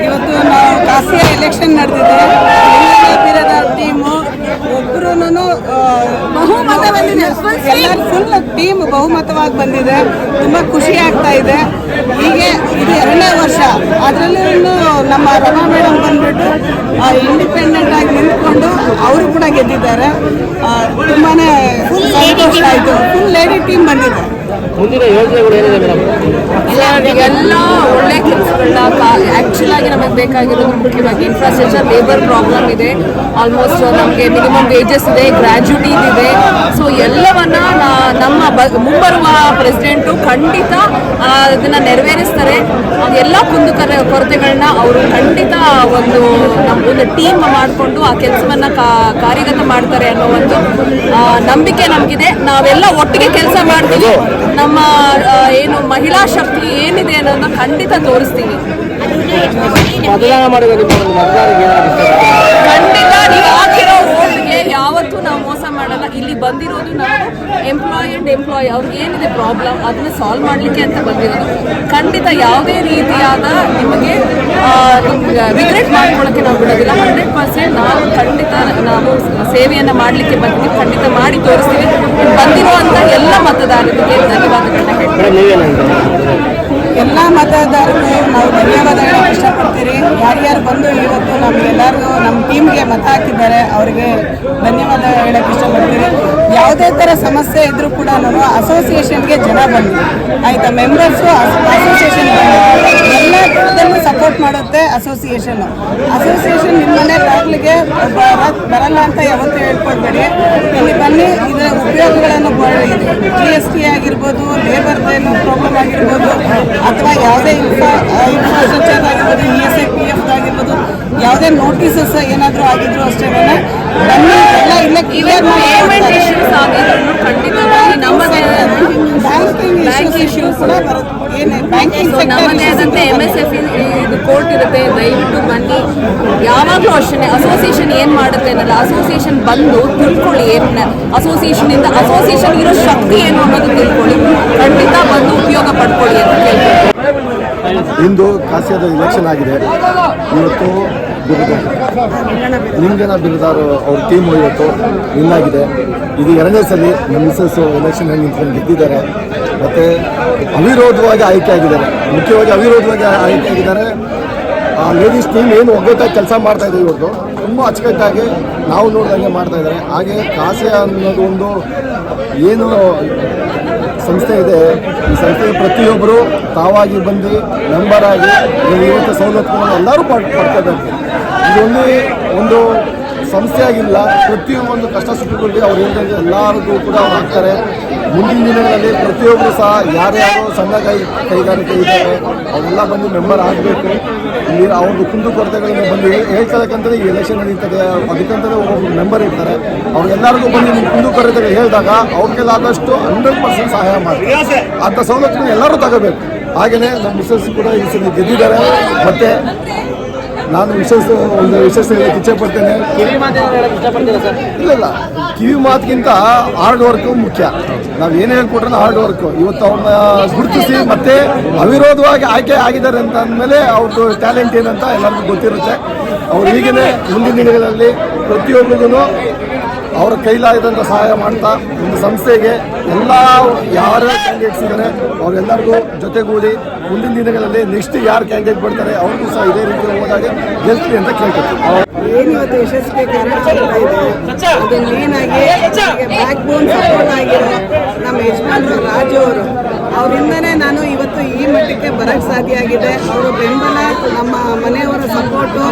ಇವತ್ತು ನಾವು ಕಾಸಿಯ ಎಲೆಕ್ಷನ್ ನಡೆದಿದೆ ಬಿರದ ಟೀಮು ಒಬ್ಬರು ಬಹುಮತ ಬಂದಿದೆ ಎಲ್ಲರೂ ಫುಲ್ ಟೀಮ್ ಬಹುಮತವಾಗಿ ಬಂದಿದೆ ತುಂಬ ಖುಷಿ ಆಗ್ತಾ ಇದೆ ಹೀಗೆ ಇದು ಎರಡನೇ ವರ್ಷ ಅದರಲ್ಲೂ ನಮ್ಮ ರಮಾ ಮೇಡಮ್ ಬಂದ್ಬಿಟ್ಟು ಇಂಡಿಪೆಂಡೆಂಟ್ ಆಗಿ ನಿಂತ್ಕೊಂಡು ಅವರು ಕೂಡ ಗೆದ್ದಿದ್ದಾರೆ ತುಂಬಾ ಸಂತೋಷ ಆಯಿತು ಫುಲ್ ಲೇಡಿ ಟೀಮ್ ಬಂದಿದೆ ಮುಂದಿನ ಯೋಜನೆಗಳು ಏನಿದೆ ಮೇಡಮ್? ಎಲ್ಲ ಒಳ್ಳೆ ಕೆಲಸಗಳನ್ನ ಆಕ್ಚುಲ್ ಆಗಿ ನಮಗೆ ಬೇಕಾಗಿರೋದು ಮುಖ್ಯವಾಗಿ ಇನ್ಫ್ರಾಸ್ಟ್ರಕ್ಚರ್ ಲೇಬರ್ ಪ್ರಾಬ್ಲಮ್ ಇದೆ. ಆಲ್ಮೋಸ್ಟ್ ನಮಗೆ ಮಿನಿಮಮ್ ವೇಜಸ್ ಇದೆ ಗ್ರ್ಯಾಜುಟಿ ಇದೆ. ಸೊ ಎಲ್ಲವನ್ನ ನಮ್ಮ ಮುಂಬರುವ ಪ್ರೆಸಿಡೆಂಟು ಖಂಡಿತ ಅದನ್ನ ನೆರವೇರಿಸ್ತಾರೆ. ಎಲ್ಲ ಕುಂದುಕರ ಕೊರತೆಗಳನ್ನ ಅವರು ಖಂಡಿತ ಒಂದು ಒಂದು ಟೀಮ್ ಮಾಡಿಕೊಂಡು ಆ ಕೆಲಸವನ್ನ ಕಾರ್ಯಗತ ಮಾಡ್ತಾರೆ ಅನ್ನೋ ಒಂದು ನಂಬಿಕೆ ನಮಗಿದೆ. ನಾವೆಲ್ಲ ಒಟ್ಟಿಗೆ ಕೆಲಸ ಮಾಡ್ತೀವಿ. ನಮ್ಮ ಏನು ಮಹಿಳಾ ಶಕ್ತಿ ಏನಿದೆ ಅನ್ನೋದನ್ನ ಖಂಡಿತ ತೋರಿಸ್ತೀವಿ. ಮತದಾನ ಮಾಡಿದ ನಿಮ್ಮ ಒಂದು ಮತದಾರರಿಗೆ ಖಂಡಿತ ನೀವು ಹಾಕಿರೋ ಓಟ್ಗೆ ಯಾವತ್ತೂ ನಾವು ಮೋಸ ಮಾಡಲ್ಲ. ಇಲ್ಲಿ ಬಂದಿರೋದು ನಾವು ಎಂಪ್ಲಾಯ್ ಅಂಡ್ ಎಂಪ್ಲಾಯ್ ಅವ್ರಿಗೆ ಏನಿದೆ ಪ್ರಾಬ್ಲಮ್ ಅದನ್ನ ಸಾಲ್ವ್ ಮಾಡಲಿಕ್ಕೆ ಅಂತ ಬಂದಿರೋದು. ಖಂಡಿತ ಯಾವುದೇ ರೀತಿಯಾದ ನಿಮಗೆ ರಿಗ್ರೆಟ್ ಮಾಡ್ಕೊಳ್ಳೋಕ್ಕೆ ನಾವು ಬಿಡೋದಿಲ್ಲ. ಹಂಡ್ರೆಡ್ ಪರ್ಸೆಂಟ್ ನಾವು ಖಂಡಿತ ನಾವು ಸೇವೆಯನ್ನು ಮಾಡಲಿಕ್ಕೆ ಬಂದಿದ್ದೀವಿ. ಖಂಡಿತ ಮಾಡಿ ತೋರಿಸ್ತೀವಿ. ಬಂದಿರುವಂಥ ಎಲ್ಲ ಮತದಾರರಿಗೆ ಧನ್ಯವಾದಗಳನ್ನ ನೀವೇನಂತ ಎಲ್ಲ ಮತದಾರರು ನಾವು ಧನ್ಯವಾದ ಇಷ್ಟಪಡ್ತೀರಿ. ಯಾರ್ಯಾರು ಬಂದು ಇವತ್ತು ನಮಗೆಲ್ಲರಿಗೂ ನಮ್ಮ ಟೀಮ್ಗೆ ಮತ ಹಾಕಿದ್ದಾರೆ, ಅವರಿಗೆ ಧನ್ಯವಾದ ಹೇಳಕ್ಕೆ ಇಷ್ಟಪಡ್ತೀರಿ. ಯಾವುದೇ ಥರ ಸಮಸ್ಯೆ ಇದ್ದರೂ ಕೂಡ ನಾನು ಅಸೋಸಿಯೇಷನ್ಗೆ ಜನ ಬಂದು ಆಯಿತಾ? ಮೆಂಬರ್ಸು ಅಸೋಸಿಯೇಷನ್ ಸಪೋರ್ಟ್ ಮಾಡುತ್ತೆ ಅಸೋಸಿಯೇಷನ್. ಅಸೋಸಿಯೇಷನ್ ನಿಮ್ಮ ಮನೆ ಬಾಗಿಲಿಗೆ ಬರಲ್ಲ ಅಂತ ಯಾವತ್ತೂ ಹೇಳ್ಕೊಡ್ಬೇಡಿ. ಇಲ್ಲಿ ಬನ್ನಿ ಇದರ ಉಪಯೋಗಗಳನ್ನು ಜಿ ಎಸ್ ಟಿ ಆಗಿರ್ಬೋದು ಲೇಬರ್ ಪ್ರಾಬ್ಲಮ್ ಆಗಿರ್ಬೋದು ಅಥವಾ ಯಾವುದೇ ಇನ್ಫ್ರಾ ಇನ್ಫ್ರಾಸ್ಟ್ರಕ್ಚರ್ ಆಗಿರ್ಬೋದು E S I P F ಆಗಿರ್ಬೋದು ಯಾವುದೇ ನೋಟಿಸಸ್ ಏನಾದರೂ ಆಗಿದ್ರು ಅಷ್ಟೇ ಬನ್ನಿ ಎಲ್ಲ ಇಲ್ಲ ಕ್ಲಿಯರ್ ಪೇಮೆಂಟ್ ಇಶ್ಯೂಸ್ ಕೂಡ ನಮ್ಮದೇ ಆದಂತೆ ಎಂ ಎಸ್ ಎಫ್ ಇದು ಕೋರ್ಟ್ ಇರುತ್ತೆ ದಯವಿಟ್ಟು ಬನ್ನಿ. ಯಾವಾಗಲೂ ಅಷ್ಟೇ ಅಸೋಸಿಯೇಷನ್ ಏನು ಮಾಡುತ್ತೆ ಅನ್ನಲ್ಲ ಅಸೋಸಿಯೇಷನ್ ಬಂದು ತಿಳ್ಕೊಳ್ಳಿ ಏನು ಅಸೋಸಿಯೇಷನ್ ಇಂದ ಅಸೋಸಿಯೇಷನ್ ಇರೋ ಶಕ್ತಿ ಏನು ಅನ್ನೋದು ತಿಳ್ಕೊಳ್ಳಿ. ಖಂಡಿತ ಬಂದು ಉಪಯೋಗ ಪಡ್ಕೊಳ್ಳಿ ಅಂತ ಇಂದು ಕಾಸಿಯಾದ ಎಲೆಕ್ಷನ್ ಆಗಿದೆ. ಇವತ್ತು ಬಿರುದ. ನಿಂಗನ ಬಿರುದಾರು ಅವ್ರ ಟೀಮ್ ಇವತ್ತು ವಿನ್ ಆಗಿದೆ ಇದು ಎರಡನೇ ಸಲ ನಮ್ಮ ಮಿಸಸ್ ಎಲೆಕ್ಷನ್ ನಿಂತ್ಕೊಂಡು ಗೆದ್ದಿದ್ದಾರೆ. ಮತ್ತು ಅವಿರೋಧವಾಗಿ ಆಯ್ಕೆ ಆಗಿದ್ದಾರೆ. ಮುಖ್ಯವಾಗಿ ಅವಿರೋಧವಾಗಿ ಆಯ್ಕೆ ಆಗಿದ್ದಾರೆ. ಆ ಲೇಡೀಸ್ ಟೀಮ್ ಏನು ಒಗ್ಗಟ್ಟಾಗಿ ಕೆಲಸ ಮಾಡ್ತಾ ಇದೆ ಇವತ್ತು. ತುಂಬ ಅಚ್ಚುಕಟ್ಟಾಗಿ ನಾವು ನೋಡಿದಂಗೆ ಮಾಡ್ತಾ ಇದ್ದಾರೆ. ಹಾಗೆ ಕಾಸೆ ಅನ್ನೋದು ಒಂದು ಏನು ಸಂಸ್ಥೆ ಇದೆ. ಈ ಸಂಸ್ಥೆಯ ಪ್ರತಿಯೊಬ್ಬರು ತಾವಾಗಿ ಬಂದು ಮೆಂಬರ್ ಆಗಿ ಇವತ್ತು ಸವಲತ್ತುಗಳನ್ನು ಎಲ್ಲರೂ ಪಡ್ ಪಡ್ಕೋಬೇಕು ಇದೊಂದು ಒಂದು ಸಂಸ್ಥೆ ಆಗಿಲ್ಲ ಪ್ರತಿಯೊಂದು ಕಷ್ಟ ಸುಖಗಳಿಗೆ ಅವ್ರು ಹೇಳ್ದಂಗೆ ಎಲ್ಲರಿಗೂ ಕೂಡ ಅವ್ರು ಹಾಕ್ತಾರೆ. ಮುಂದಿನ ದಿನಗಳಲ್ಲಿ ಪ್ರತಿಯೊಬ್ಬರು ಸಹ ಯಾರ್ಯಾರು ಸಣ್ಣ ಕೈ, ಕೈಗಾರಿಕೆ ಇದ್ದಾರೆ ಅವೆಲ್ಲ ಬಂದು ಮೆಂಬರ್ ಆಗಬೇಕು. ಇಲ್ಲಿ ಅವ್ರದ್ದು ಕುಂದು ಕೊರತೆಗಳನ್ನು ಬಂದು ಹೇಳ್ಕೊಳಕ್ಕಂತಲೇ ಈ ಎಲೆಕ್ಷನ್ ನಡೀತದೆ ಅದಕ್ಕಂತಲೇ ಒಬ್ಬೊಬ್ಬರು ಮೆಂಬರ್ ಇರ್ತಾರೆ. ಅವ್ರೆಲ್ಲರಿಗೂ ಬಂದು ನಿಮ್ಮ ಕುಂದು ಕೊರತೆಗಳು ಹೇಳಿದಾಗ ಅವ್ರಿಗೆಲ್ಲಾದಷ್ಟು ಹಂಡ್ರೆಡ್ ಪರ್ಸೆಂಟ್ ಸಹಾಯ ಮಾಡ್ತಾರೆ. ಅಂಥ ಸೌಲಭ್ಯ ಎಲ್ಲರೂ ತಗೋಬೇಕು. ಹಾಗೆಯೇ ನಮ್ಮ ಮಿಸಸ್ ಕೂಡ ಈ ಸಲ ಗೆದ್ದಿದ್ದಾರೆ. ಮತ್ತು ನಾನು ವಿಶೇಷ ಒಂದು ವಿಶೇಷ ಹೇಳಕ್ಕೆ ಇಚ್ಛೆಪಡ್ತೇನೆ. ಇಲ್ಲ ಇಲ್ಲ ಕಿವಿ ಮಾತಿಗಿಂತ ಹಾರ್ಡ್ ವರ್ಕು ಮುಖ್ಯ. ನಾವು ಏನು ಹೇಳ್ಕೊಟ್ರೆ ಹಾರ್ಡ್ ವರ್ಕು ಇವತ್ತು ಅವ್ರನ್ನ ಗುರುತಿಸಿ ಮತ್ತೆ ಅವಿರೋಧವಾಗಿ ಆಯ್ಕೆ ಆಗಿದ್ದಾರೆ ಅಂತ ಅಂದಮೇಲೆ ಅವ್ರದ್ದು ಟ್ಯಾಲೆಂಟ್ ಏನಂತ ಎಲ್ಲರಿಗೂ ಗೊತ್ತಿರುತ್ತೆ. ಅವ್ರು ಹೀಗೇ ಮುಂದಿನ ದಿನಗಳಲ್ಲಿ ಪ್ರತಿಯೊಬ್ಬರಿಗೂ ಅವರ ಕೈಲಾದಂಥ ಸಹಾಯ ಮಾಡ್ತಾ ಒಂದು ಸಂಸ್ಥೆಗೆ ಎಲ್ಲ ಯಾರು ಕ್ಯಾಂಡಿಡೇಟ್ಸ್ ಇದ್ದಾರೆ ಅವರೆಲ್ಲರಿಗೂ ಜೊತೆಗೂಡಿ ಮುಂದಿನ ದಿನಗಳಲ್ಲಿ ನೆಕ್ಸ್ಟ್ ಯಾರು ಕ್ಯಾಂಡಿಡೇಟ್ ಬರ್ತಾರೆ ಅವ್ರಿಗೂ ಸಹ ಇದೇ ರೀತಿ ಹೋದಾಗ ಗೆಲ್ತಿ ಅಂತ ಕೇಳ್ತಾರೆ ಏನು ಇವತ್ತು ಯಶಸ್ವಿಗೆ ಕಾರ್ಯಾಚರಣೆ ಇದೆ? ಅದು ಮೇನಾಗಿ ಬ್ಯಾಕ್ ಬೋನ್ ಆಗಿರೋ ನಮ್ಮ ಯಜಮಾನರು ರಾಜು ಅವರು. ಅವರಿಂದನೇ ನಾನು ಇವತ್ತು ಈ ಮಟ್ಟಕ್ಕೆ ಬರಕ್ಕೆ ಸಾಧ್ಯ ಆಗಿದೆ ಅವರ ಬೆಂಬಲ ನಮ್ಮ ಮನೆಯವರ ಸಪೋರ್ಟು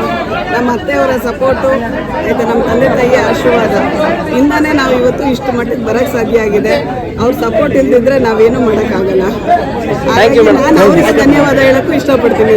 ನಮ್ಮ ಅತ್ತೆಯವರ ಸಪೋರ್ಟು ಆಯಿತು ನಮ್ಮ ತಂದೆ ತಾಯಿಯ ಆಶೀರ್ವಾದ. ಇಂದನೇ ನಾವು ಇವತ್ತು ಇಷ್ಟು ಮಟ್ಟಕ್ಕೆ ಬರಕ್ಕೆ ಸಾಧ್ಯ ಆಗಿದೆ ಅವ್ರ ಸಪೋರ್ಟ್ ಇಲ್ದಿದ್ರೆ ನಾವೇನು ಮಾಡೋಕ್ಕಾಗಲ್ಲ. ಹಾಗಾಗಿ ನಾನು ಅವರಿಗೆ ಧನ್ಯವಾದ ಹೇಳೋಕ್ಕೂ ಇಷ್ಟಪಡ್ತೀನಿ.